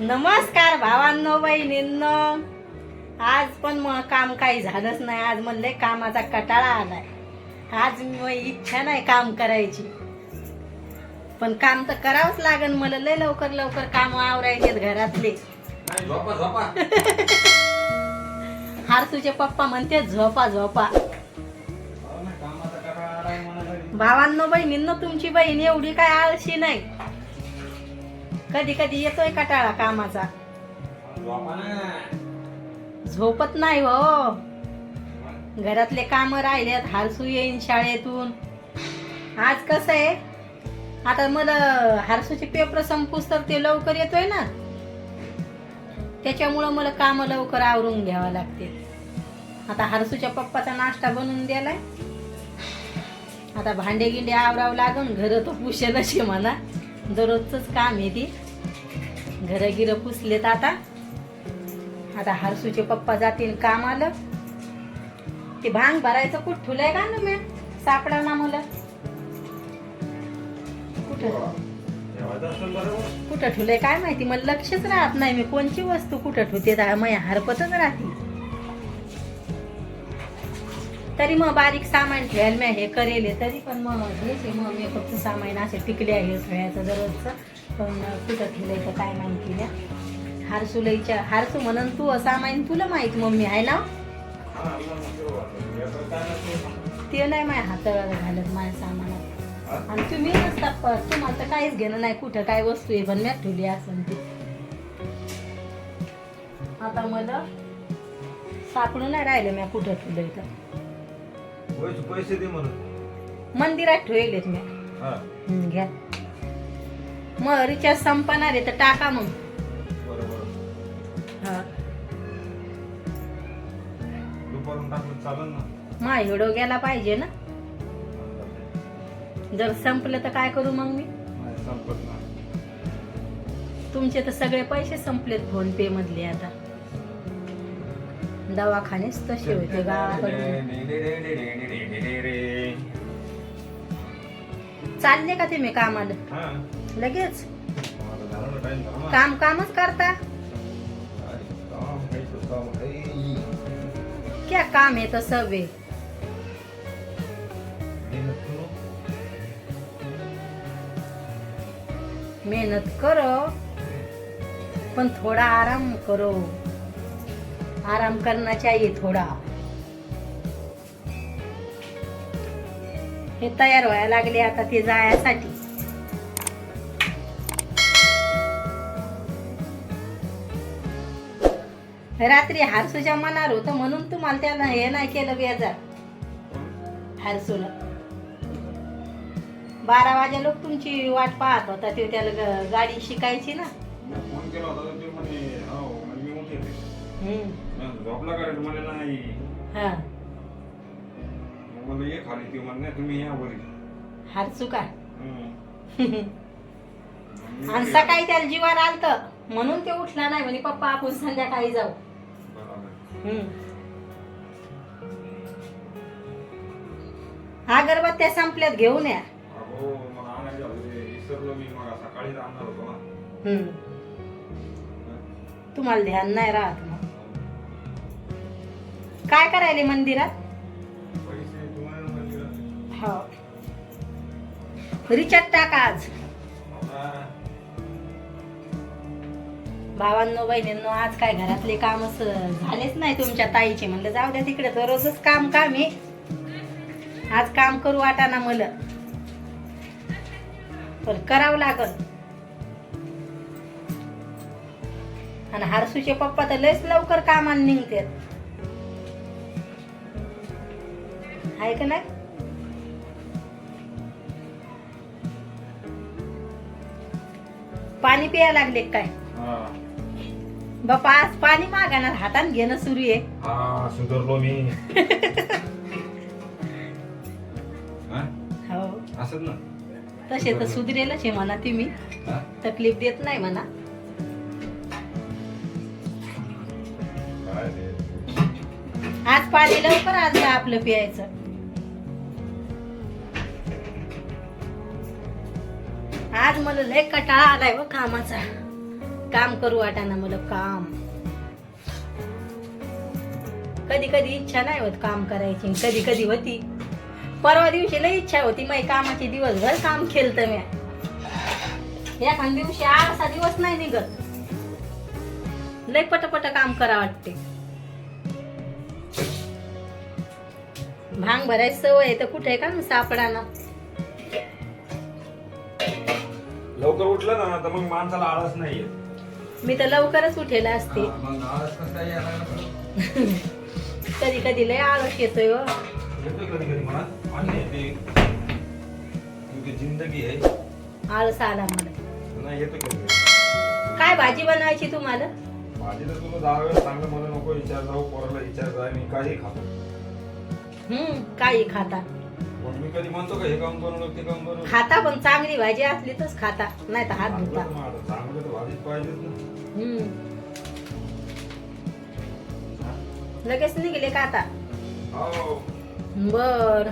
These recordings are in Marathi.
नमस्कार भावांनो बहिणींनो आज पण मग काम काही झालंच नाही. आज म्हणले कामाचा कटाळा आलाय. आज मग इच्छा नाही काम करायची. पण काम तर करावंच लागेल मला. लय लवकर लवकर काम आवरायचे घरातले. झोपा हारसूचे पप्पा म्हणते झोपा झोपा. हो. भावांनो बहिणींनो तुमची बहीण एवढी काय आळशी नाही. कधी कधी येतोय कटाळा कामाचा. झोपत नाही हो. घरातले काम राहिलेत हारसू येईन शाळेतून. आज कसं आहे? आता मला हारसूचे पेपर संपूस तर ते लवकर येतोय ना. त्याच्यामुळं मला काम लवकर आवरून घ्यावं लागते. आता हारसूच्या पप्पाचा नाश्ता बनवून द्यालाय आता भांडे गिंडे आवरावं लागून घर तो पुशेल असे म्हणा. दररोजचंच काम आहे ती. घरं गिरं पुसलेत आता. आता हरसूचे पप्पा जातील काम आलं ते भांग भरायचं कुठ ठुलंय का ना मी सापडा ना मला. कुठं? कुठं ठुलंय काय माहिती? मला लक्षच राहत नाही मी कोणची वस्तू कुठं ठुते मग हरपतच राहते. तरी मग बारीक सामान ठेवायला मी हे करेल तरी पण मग हेच आहे मग मेकअपचं सामान असे टिकले आहे खेळायचं दररोजचं. पण कुठं ठेवलंय तर काय माहिती नाही हारसुलईच्या हारसू म्हणून तू सामान तुला माहीत मम्मी आहे ना? ते नाही माझ्या हातावर घालत माझ्या सामानात. आणि तुम्ही नसता तुम्हाला तर काहीच घेणं नाही कुठं काय वस्तू आहे पण मी ठेवली असं ती. आता मला सापडून नाही राहिलं मी कुठं ठेवलं तर. पैसे पैसे दे म्हणून. मंदिरात ठेवलेत मी. हा. हं, घ्या. मग रिचार्ज संपणार आहे तर टाका मग. बरोबर. हा. दुपारून टाकलं चालेल ना. मा हिडो गेला पाहिजे ना. जर संपलं तर काय करू मग मी? नाही संपत नाही. तुमचे तर सगळे पैसे संपलेत फोन पे मधले आता. दवाखानेच तसे होते गावाकडे चालले का तुम्ही कामाला हा लगेच. काम कामच करता काय काम, आहे तर सवे मेहनत करू. मेहनत करो पण थोड़ा आराम करो आराम करना चाहिए थोड़ा। हे तयार व्हायला लागले आता ते जायसाठी. रात्री हारसूच्या मनार होतं म्हणून तुम्हाला त्याला हे नाही केलं बेजार. हारसूला. बारा वाजे लोक तुमची वाट पाहत होता ते त्याला गाडी शिकायची ना. हो हम्म. झोपला का म्हणे नाही. हा. मग ये खाली ती म्हणे नाही तुम्ही या वरी. हारसू का. आणि सकाळी त्याला जीवार आलत. म्हणून ते उठला नाही. म्हणे पप्पा आपण संध्याकाळी जाऊ. हम्म. अगरबत्त्या संपल्यात घेऊन या. अहो, मला आणायला होते. विसरलो मी मग सकाळीच आणणार होतो ना. हम्म. तुम्हाला ध्यान नाही राहत. काय करायले मंदिरात. हो. रिचार्ज टाका आज. भावांनो बहिणींनो आज काय घरातले काम झालेच नाही तुमच्या ताईचे. म्हणलं जाऊ द्या तिकडे दररोजच काम काम आहे. आज काम करू वाटाना मला पण करावं लागल. आणि हारसूचे पप्पा तर लयच लवकर कामाला निघतात. आहे का नाही? पाणी प्यायला लागले काय. बापा आज पाणी मागाणार हाताने घेणं सुरू आहे. हा सुधारलो मी. हा? ना? तसे तर सुधरेलच आहे म्हणा तुम्ही? तकलीफ देत नाही म्हणा? आज पाणी लवकर आज आपलं प्यायचं. आज मला लय कटाळा आलाय व कामाचा. काम करू वाटाना मला काम. कधी कधी इच्छा नाही होत काम करायची कधी कधी होती. परवा दिवशी लय इच्छा होती माही कामाची दिवसभर काम केलं म्या. एखाद दिवशी आळसा दिवस नाही निघत. लय पटपट काम करा वाटते. भांग भरायची सवय आहे तर कुठे का सापडा लवकर उठलं ना तर मग माणसाला आळस नाहीये. मी तर लवकरच उठेला असते. हा, मग आळस कसं काय यायला लागला? कधी कधी लय आळस येतोय हो. येतोय कधी कधी मनात. आणि ते क्योंकि जिंदगी आहे. आळस आला मला नाही येतो कधी कधी. काय भाजी बनवायची तुम्हाला? भाजी तर तुला दहा वेळेस चांगलं मला नको विचार जाऊ पोराला विचार जाय मी काही खातो. हम्म काही खाता. मी कधी म्हणतो का हे काम करू नको ते काम करू नको? खाता पण चांगली भाजी असली तरच खाता नाही तर हात चांगलं धुता तर मग आता चांगलं तर भाजीच पाहिजेच ना. हम्म. लगेच निघले का आता? हो. बर.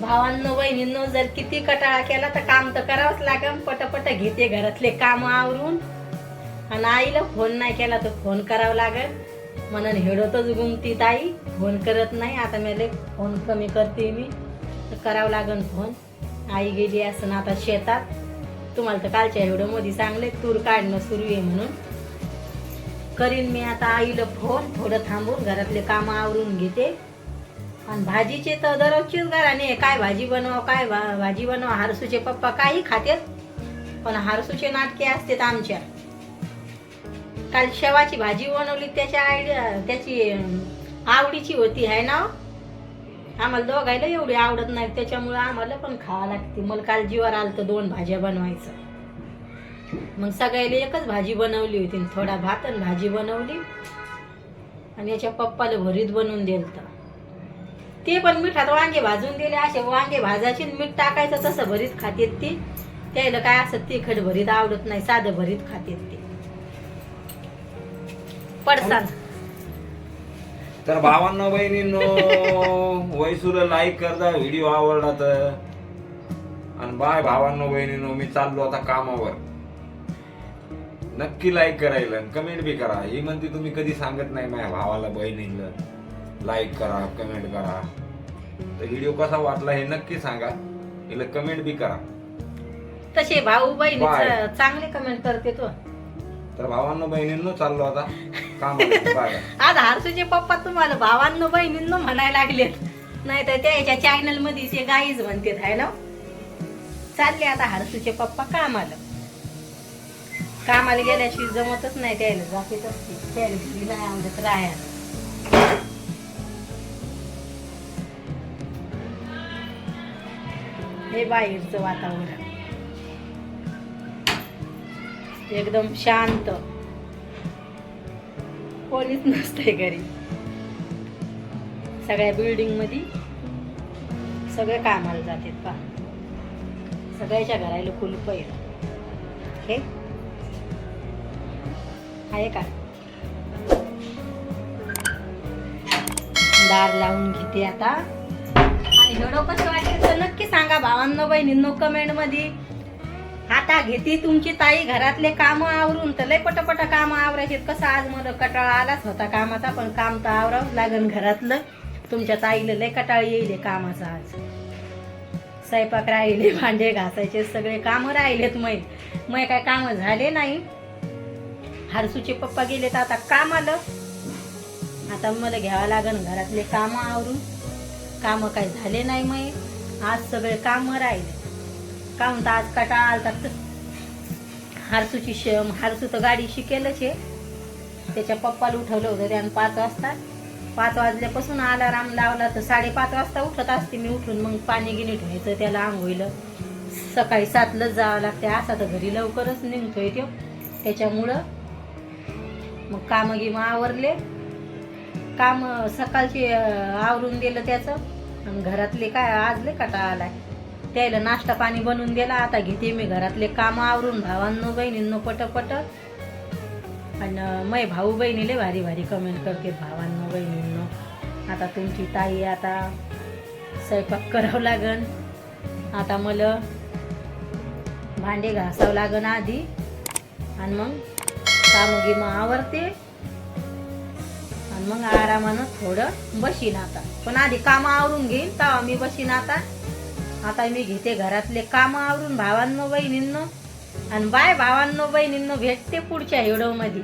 भावांनो बहिणींनो जर किती कटाळा केला तर काम तर करावंच लागेल. पटपट घेते घरातले काम आवरून. आणि आईला फोन नाही केला तर फोन करावा लागेल. म्हणून हिडतच गुमती ताई. फोन करत नाही. आता मला फोन कमी करते मी. तर करावं लागेल फोन. आई गेली असं आता शेतात. तुम्हाला तर कालच्या व्हिडिओमध्ये सांगले तूर काढणं सुरू आहे म्हणून. करीन मी आता आईला फोन. थोडं थांबून घरातले काम आवरून घेते. आणि भाजीचे तर दररोजचीच घराने काय भाजी बनवा काय भाजी बनवा हारसूचे पप्पा काही खातेत. पण हारसूचे नाटके असतात आमच्या. काल शेवाची भाजी बनवली त्याच्या आयडिया त्याची आवडीची होती आहे ना? आम्हाला दोघायला एवढी आवडत नाही त्याच्यामुळे आम्हाला पण खावं लागते. मला काल जीवावर आलं तर दोन भाज्या बनवायचं. मग सगळ्याला एकच भाजी बनवली होती थोडा भात आणि भाजी बनवली. आणि याच्या पप्पाला भरीत बनवून दिलं ते पण मिठात वांगे भाजून दिले असे वांगे भाजायचे मीठ टाकायचं तसं भरीत खातेत ती. त्याला काय असं तिखट भरीत आवडत नाही साधं भरीत खातेत ते. पडसान तर भावांनो बहिणींनो वैसूला लाईक करता व्हिडिओ आवडला तर. आणि बाय भावांनो बहिणींनो मी चाललो आता कामावर. नक्की लाईक करायला कमेंट बी करा. ही म्हणते तुम्ही कधी सांगत नाही माझ्या भावाला बहिणीला. लाईक करा कमेंट करा. तर व्हिडिओ कसा वाटला हे नक्की सांगा. हिला कमेंट बी करा. तसे भाऊ बहिणी. चांगले कमेंट करते तो. तर भावांनो बहिणींनो चाललो आता काम आज हारसूचे पप्पा तुम्हाला भावांनो बहिणींनो म्हणायला लागले नाही तर त्याच्या चॅनलमध्ये ते गाईज म्हणतात आहे ना? चालले आता हारसूचे पप्पा कामाला. कामाला गेल्याशिवाय जमतच नाही त्याला जातेच असते. त्याला नाही आवडत राहायला. हे बाहेरचं वातावरण. एकदम शांत. कोणीच नसतंय घरी. सगळ्या बिल्डिंगमध्ये सगळे कामाला जातात पा सगळ्याच्या घराला कुलप आहे हे? आहे का? दार लावून घेते आता. आणि व्हिडिओ कसं वाटलं तर नक्की सांगा. भावांनो बहिणींनो कमेंटमध्ये आता घेते तुमची ताई घरातले काम आवरून. तर लय पटपट काम आवरायचे कसं आज मला कटाळा आलाच होता कामाचा पण काम तर आवरावंच लागन घरातलं. तुमच्या ताईला लय कटाळ येईल कामाचा आज. स्वयंपाक राहिले भांडे घासायचे सगळे काम राहिलेत मै मै काय काम झाले नाही. हरसूचे पप्पा गेले तर आता काम आलं आता मला घ्यावं लागन घरातले काम आवरून. काम काय झाले नाही मै आज सगळे काम राहिले. काय म्हणता आज कटाळा आलता तर हारसूची श हारसू तर गाडी शिकेलच आहे. त्याच्या पप्पाला उठवलं होतं त्यानं पाच वाजता. पाच वाजल्यापासून अलाराम लावला तर साडेपाच वाजता उठत असते मी उठून. मग पाणी गिनी ठेवायचं त्याला आंघोळीला. सकाळी सातलाच जावं लागते असा तर घरी लवकरच निघतोय तो. त्याच्यामुळं मग कामं गिमं आवरले. काम सकाळची आवरून दिलं त्याचं. आणि घरातले काय आजले कटा आलाय. त्याला नाश्ता पाणी बनवून दिला. आता घेते मी घरातले काम आवरून. भावांनो बहिणींनो पटपट. आणि मै भाऊ बहिणीले भारी भारी कमेंट करते भावांनो बहिणींनो. आता तुमची ताई आता स्वयंपाक करावं लागन. आता मला भांडे घासावं लागन आधी. आणि मग काम मग आवरते. आणि मग आरामानं थोडं बसीन आता. पण आधी काम आवरून घेईन तेव्हा मी बसीन आता. आता मी घेते घरातले काम आवरून भावांनो बहिणींनो. आणि बाय भावांनो बहिणींनो भेटते पुढच्या व्हिडिओमध्ये